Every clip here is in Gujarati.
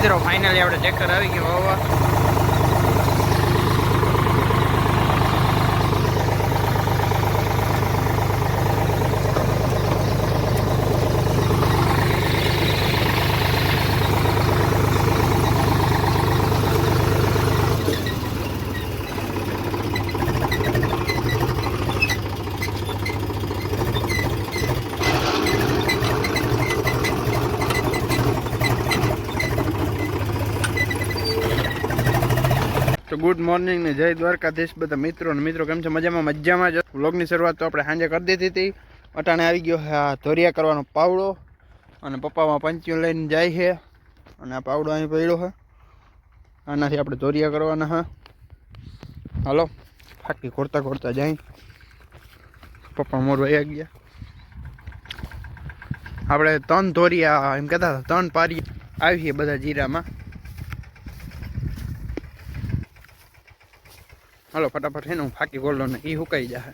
મિત્રો ફાઇનલી આપણે ટ્રેક્ટર આવી ગયું વાવવા ગુડ મોર્નિંગ ને જય દ્વારકાધીશ બધા મિત્રો ને મિત્રો, કેમ છે? મજામાં મજામાં જ. વ્લોગની શરૂઆત તો આપણે સાંજે કરી દીધી હતી. અટાણે આવી ગયો હા ધોરિયા કરવાનો પાવડો અને પપ્પામાં પંચીઓ લઈને જાય છે અને આ પાવડો અહીં પડ્યો છે. આનાથી આપણે ધોરિયા કરવાના હા હાલો ફાટકી ખોરતા ખોરતા જાય. પપ્પા મોર આવી ગયા. આપણે ત્રણ ધોરિયા, એમ કહેતા હતા, ત્રણ પારી આવી છે બધા જીરામાં. હાલો, ફટાફટ છે ને હું ફાકી ગોળો ને એ સુકાઈ જાય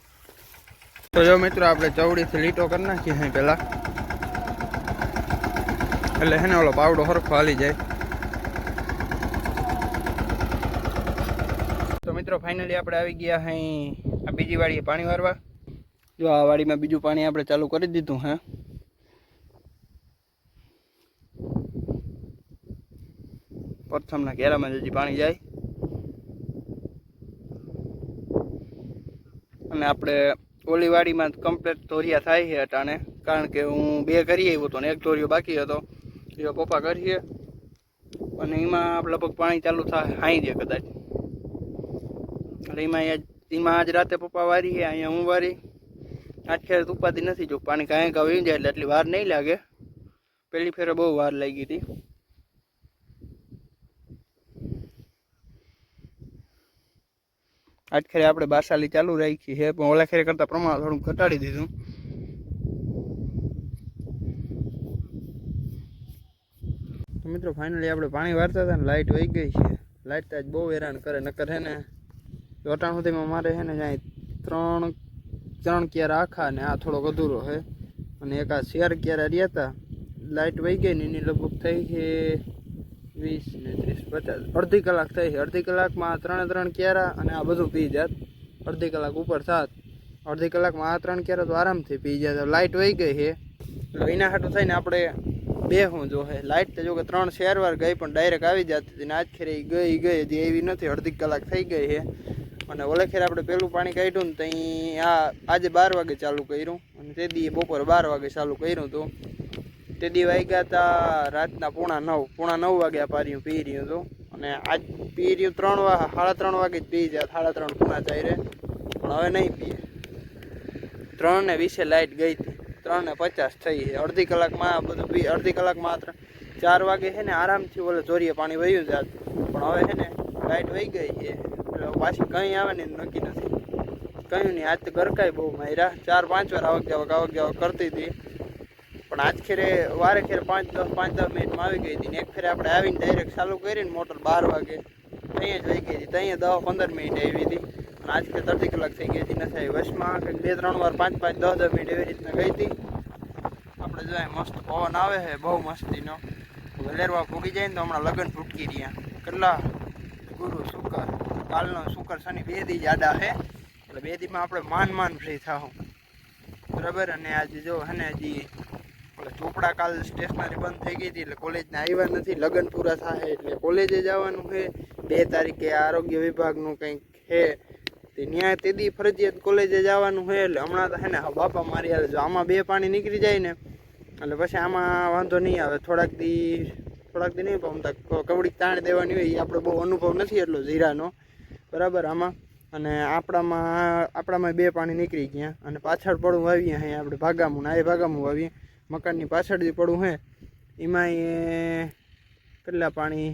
તો જો મિત્રો, આપણે ચવડીથી લીટો કરી નાખીએ અહીં પહેલાં એટલે હે ને ઓલો પાવડો હરખો હાલી જાય. તો મિત્રો ફાઇનલી આપણે આવી ગયા અહીં આ બીજી વાડીએ પાણી વારવા. જો આ વાડીમાં બીજું પાણી આપણે ચાલુ કરી દીધું હે. પ્રથમના ઘેરામાં હજી પાણી જાય. આપણે ઓલી વાડીમાં કમ્પ્લીટ ધોરિયા થાય છે અટાણે. કારણ કે હું બે કરી આવ્યો હતો ને, એક ધોરિયો બાકી હતો. એ પપ્પા કરીએ અને એમાં લગભગ પાણી ચાલુ થાય, હાઈ દે કદાચ. એટલે એમાં એમાં આજ રાતે પપ્પા વારી છે, અહીંયા હું વારી. આજ ખેર નથી જો પાણી કાંઈ કાં વહી જાય એટલે એટલી વાર નહીં લાગે. પહેલી ફેરે બહુ વાર લાગી હતી. આજ આપણે બાસાલી ચાલુ રાખી છે, પણ ઓલા ખેરે કરતાં પ્રમાણ થોડું ઘટાડી દીધું. મિત્રો ફાઇનલી આપણે પાણી વારતા હતા ને લાઇટ વહી ગઈ છે. લાઇટ તો આજ બહુ હેરાન કરે, નકર હે ને અટાણ સુધીમાં મારે છે ને જ્યાં ત્રણ ત્રણ ક્યારા આખા ને આ થોડોક અધૂરો છે અને એક આ શેર ક્યારા રહ્યા હતા લાઇટ વહી ગઈ ને એની લગભગ થઈ છે વીસ ને ત્રીસ, પચાસ. અડધી કલાક થઈ છે અડધી કલાકમાં ત્રણે ત્રણ ક્યારા અને આ બધું પી જાત. અડધી કલાક ઉપર થાત. અડધી કલાકમાં આ ત્રણ ક્યારા તો આરામથી પી જાય લાઇટ વહી ગઈ છે. એટલે એના હાટું થઈને આપણે બે હું જોહે લાઇટ તો જો કે ત્રણ શેર વાર ગઈ પણ ડાયરેક્ટ આવી જતી હતી આજ ખેરે ગઈ ગઈ. હજી એવી નથી. અડધી કલાક થઈ ગઈ છે. અને ઓલે ખેર આપણે પેલું પાણી કાઢ્યું ને ત્યાં આ આજે બાર વાગે ચાલુ કર્યું. અને તે દી બપોર બાર વાગે ચાલુ કર્યું હતું. તે દી વાગ્યા હતા રાતના પૂણા નવ પૂણા નવ વાગે આ પાર્યું, પી રહ્યું હતું. અને આજ પી રહ્યું ત્રણ વાગે સાડા ત્રણ વાગે જ પી જાય સાડા ત્રણ પૂણા ચારે. પણ હવે નહીં પીએ. ત્રણ ને વીસે લાઇટ ગઈ હતી. ત્રણ ને પચાસ થઈ છે. અડધી કલાકમાં બધું પી, અડધી કલાક માત્ર ચાર વાગે છે ને આરામથી ઓલે ચોરીએ પાણી વહ્યું જાત. પણ હવે છે ને લાઇટ વહી ગઈ છે. એટલે પાછી કંઈ આવે ને નક્કી નથી. કંઈ નહીં, આજ તો ગરકાય બહુ માર્યા. ચાર પાંચ વાર આવક જાવક આવક જાવક કરતી હતી. પણ આજ ખેરે વારે ખેરે પાંચ દસ પાંચ દસ મિનિટમાં આવી ગઈ હતી ને એક ફેરે આપણે આવીને ડાયરેક્ટ ચાલુ કરીને મોટર બાર વાગે ત્યાં જ વહી ગઈ હતી. ત્યાં દસ, પંદર મિનિટ આવી હતી. અને આજ ખેર અડધી કલાક થઈ ગઈ હતી નથી આવી વર્ષમાં કંઈક બે, ત્રણ વાર પાંચ પાંચ, દસ દસ મિનિટ એવી રીતના ગઈ હતી. આપણે જોઈએ મસ્ત પવન આવે છે, બહુ મસ્તીનો. વલેરવા ફૂગી જાય ને તો હમણાં લગ્ન ફૂટકી રહ્યા. કેટલા ગુરુ શુક્ર કાલનો શુક્ર શનિ બે દી જાડા છે. એટલે બે દીમાં આપણે માન માન ફ્રી થાવું બરાબર? અને આજે જો હને હજી એટલે ચોપડા કાલ સ્ટેશનરી બંધ થઈ ગઈ હતી એટલે કોલેજને આવ્યા નથી. લગ્ન પૂરા થાય એટલે કોલેજે જવાનું છે. બે તારીખે આરોગ્ય વિભાગનું કંઈક છે. તે ન્યાય તેદી ફરજિયાત કોલેજે જવાનું છે એટલે હમણાં તો હે ને બાપા મારી હાલે જો આમાં બે પાણી નીકળી જાય ને, એટલે પછી આમાં વાંધો નહીં આવે. થોડાક દી થોડાક દી નહીં, પણ કવડી તાણ દેવાની હોય એ આપણે બહુ અનુભવ નથી એટલો જીરાનો બરાબર આમાં? અને આપણામાં આપણામાં બે પાણી નીકળી ગયા. અને પાછળ પડું વાવીએ અહીંયા આપણે ભાગામું ના એ ભાગામું વાવીએ. મકાનની પાછળ જે પડું હે. એમાં એ કેટલા પાણી?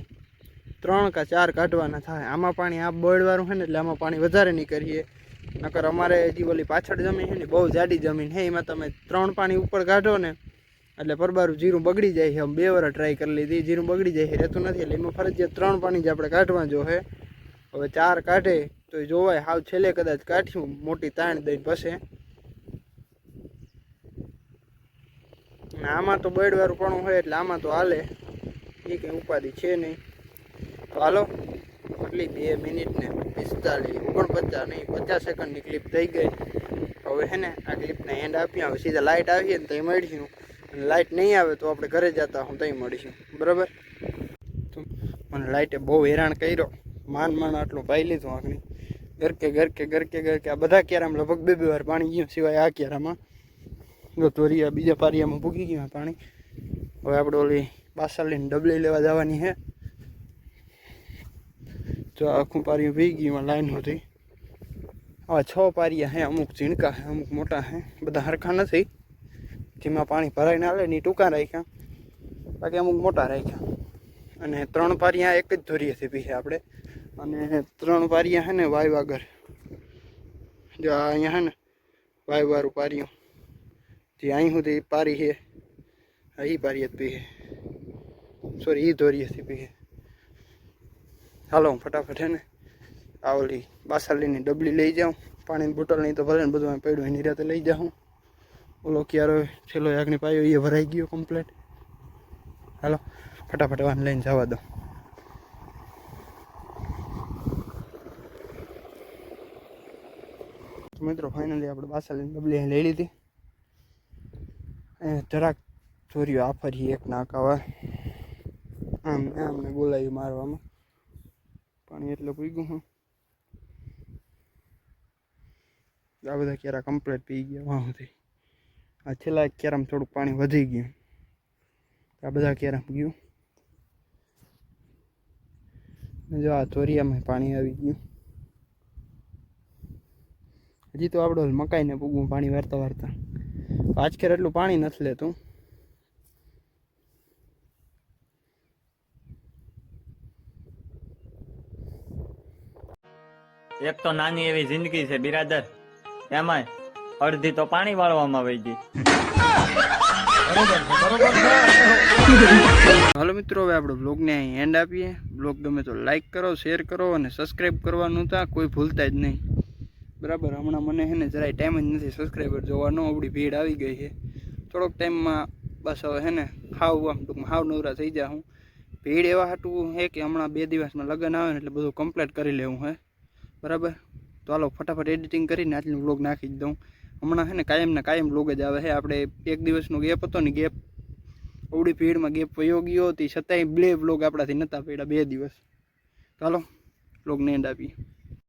ત્રણ કા ચાર કાઢવાના થાય. આમાં પાણી આ બળવાળું છે ને એટલે આમાં પાણી વધારે નહીં કરીએ નકર અમારે હજી ઓલી પાછળ જમીન છે ને, બહુ જાડી જમીન છે એમાં તમે ત્રણ પાણી ઉપર કાઢો ને, એટલે પરબારું જીરું બગડી જાય છે બે વાર ટ્રાય કરી લીધી. જીરું બગડી જાય છે રહેતું નથી. એટલે એમાં ફરજિયાત ત્રણ પાણી જ આપણે કાઢવા જો છે હવે ચાર કાઢે તો જોવાય. હાવ છેલ્લે કદાચ કાઢ્યું, મોટી તાણ દઈને પછી. અને આમાં તો બર્ડવાળું પણ હોય એટલે આમાં તો હાલે. એ કંઈ ઉપાધિ છે નહીં. તો હાલો કેટલી બે મિનિટ ને પિસ્તાલીસ ઓગણપચાસ નહીં, પચાસ સેકન્ડની ક્લિપ થઈ ગઈ. હવે હે ને, આ ક્લિપને એન્ડ આપી હવે સીધા લાઇટ આવીએ ને ત્યાં મળીશું. અને લાઇટ નહીં આવે તો આપણે ઘરે જતા હું ત્યાં મળીશું. બરાબર? તો મને લાઇટે બહુ હેરાન કર્યો. માન માન આટલું પાઈ લીધું આખની. ગરકે ગરકે ગરકે ગરકે આ બધા કેરામાં લગભગ બે બે વાર પાણી ગયું, સિવાય આ કેરામાં. જો તોરિયા બીજા પારિયામાં ભૂગી ગયું પાણી. હવે આપણે ઓલી બાસાલીની ડબલી લેવા જવાની છે તો આખું પારિયું ભી ગયું લાઈન હતી. આવા છ પારિયા હે, અમુક ઝીણકા હે, અમુક મોટા હે. બધા હરખા નથી. જેમાં પાણી ભરાઈને આવે ને ટૂંકા રાખ્યા. બાકી અમુક મોટા રાખ્યા. અને ત્રણ પારિયા એક જ ધોરીએથી પીએ આપણે. અને ત્રણ પારિયા હે ને વાયુ જો અહીંયા હે ને વાયુવાળું પારિયું. જે અહીં સુધી પારી છે આ ઈ પારી જ પીએ સોરી ઈ ધોરીએથી પીએ હાલો હું ફટાફટ હે ને આ ઓલી બાસાલીની ડબલી લઈ જાઉં પાણીની બોટલ નહીં તો ભલે ને બધું અહીં પડ્યું એની રાતે લઈ જાઉં ઓલો ક્યારો છેલ્લો આગની પાયો એ ભરાઈ ગયો કમ્પ્લેટ હાલો ફટાફટ વાન લઈને જવા દો તો મિત્રો ફાઇનલી આપણે બાસાલીની ડબલી અહીં લઈ લીધી. અહીંયા જરાક આ ફરી એક નાકાવા. આમ ને આમ ને બોલાવી મારવામાં. પાણી એટલે ગયું હું. આ બધા કેરા કમ્પ્લીટ પી ગયા વાહ સુધી. આ છેલ્લા કેરામાં થોડુંક પાણી વધી ગયું. આ બધા કેરામ ગયું. જો આ ચોરિયામાં પાણી આવી ગયું. હજી તો આપણો મકાઈને પૂગવું પાણી વારતા વારતા. આજકેર એટલું પાણી નથી લેતું. એક તો નાની એવી જિંદગી છે બિરાદર. એમાંય અડધી તો પાણી વાળવામાં વહી ગઈ. હાલો મિત્રો હવે આપણે બ્લોગને અહીં એન્ડ આપીએ. બ્લોગ ગમે તો લાઈક કરો શેર કરો અને સબસ્ક્રાઈબ કરવાનું તા કોઈ ભૂલતા જ નહીં. બરાબર, હમણાં મને છે ને જરાય ટાઈમ જ નથી સબસ્ક્રાઈબર જોવાનો આપણી ભીડ આવી ગઈ છે. થોડોક ટાઈમમાં બસ હવે છે ને હાવ આમ ટૂંકમાં હાવ નવરા થઈ જા હું ભીડ એવા હાટું છે કે હમણાં બે દિવસમાં લગ્ન આવે ને એટલે બધું કમ્પ્લીટ કરી લેવું હે. બરાબર? તો હાલો, ફટાફટ એડિટિંગ કરીને આટલું બ્લોગ નાખી જ દઉં. હમણાં છે ને કાયમના કાયમ બ્લોગ જ આવે છે આપણે એક દિવસનો ગેપ હતો ને ગેપ અવડી ભીડમાં ગેપ વયો ગયો હતી છતાંય બે બ્લોગ આપણાથી નહોતા પડ્યા, બે દિવસ. ચાલો બ્લોગને એન્ડ આપીએ.